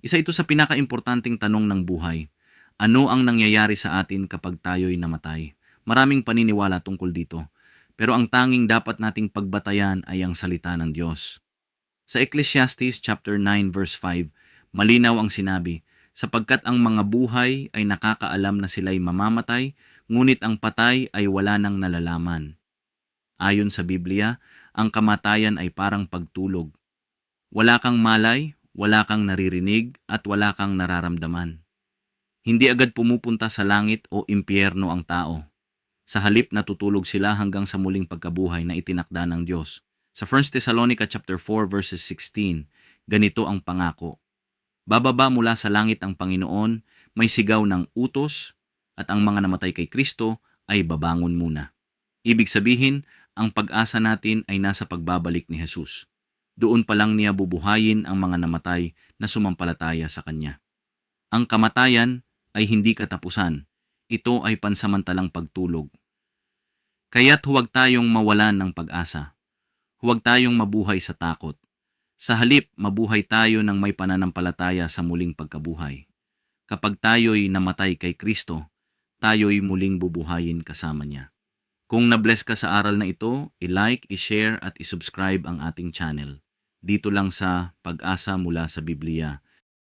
Isa ito sa pinakaimportanteng tanong ng buhay. Ano ang nangyayari sa atin kapag tayo'y namatay? Maraming paniniwala tungkol dito. Pero ang tanging dapat nating pagbatayan ay ang salita ng Diyos. Sa Ecclesiastes chapter 9 verse 5, malinaw ang sinabi, sapagkat ang mga buhay ay nakakaalam na sila'y mamamatay, ngunit ang patay ay wala nang nalalaman. Ayon sa Biblia, ang kamatayan ay parang pagtulog. Wala kang malay, wala kang naririnig, at wala kang nararamdaman. Hindi agad pumupunta sa langit o impyerno ang tao. Sa halip natutulog sila hanggang sa muling pagkabuhay na itinakda ng Diyos. Sa 1 Thessalonica chapter 4 verses 16, ganito ang pangako. Bababa mula sa langit ang Panginoon, may sigaw ng utos, at ang mga namatay kay Kristo ay babangon muna. Ibig sabihin, ang pag-asa natin ay nasa pagbabalik ni Jesus. Doon pa lang niya bubuhayin ang mga namatay na sumampalataya sa Kanya. Ang kamatayan ay hindi katapusan. Ito ay pansamantalang pagtulog. Kaya't huwag tayong mawalan ng pag-asa. Huwag tayong mabuhay sa takot. Sa halip, mabuhay tayo ng may pananampalataya sa muling pagkabuhay. Kapag tayo'y namatay kay Kristo, tayo'y muling bubuhayin kasama niya. Kung na-bless ka sa aral na ito, i-like, i-share at i-subscribe ang ating channel. Dito lang sa Pag-asa mula sa Biblia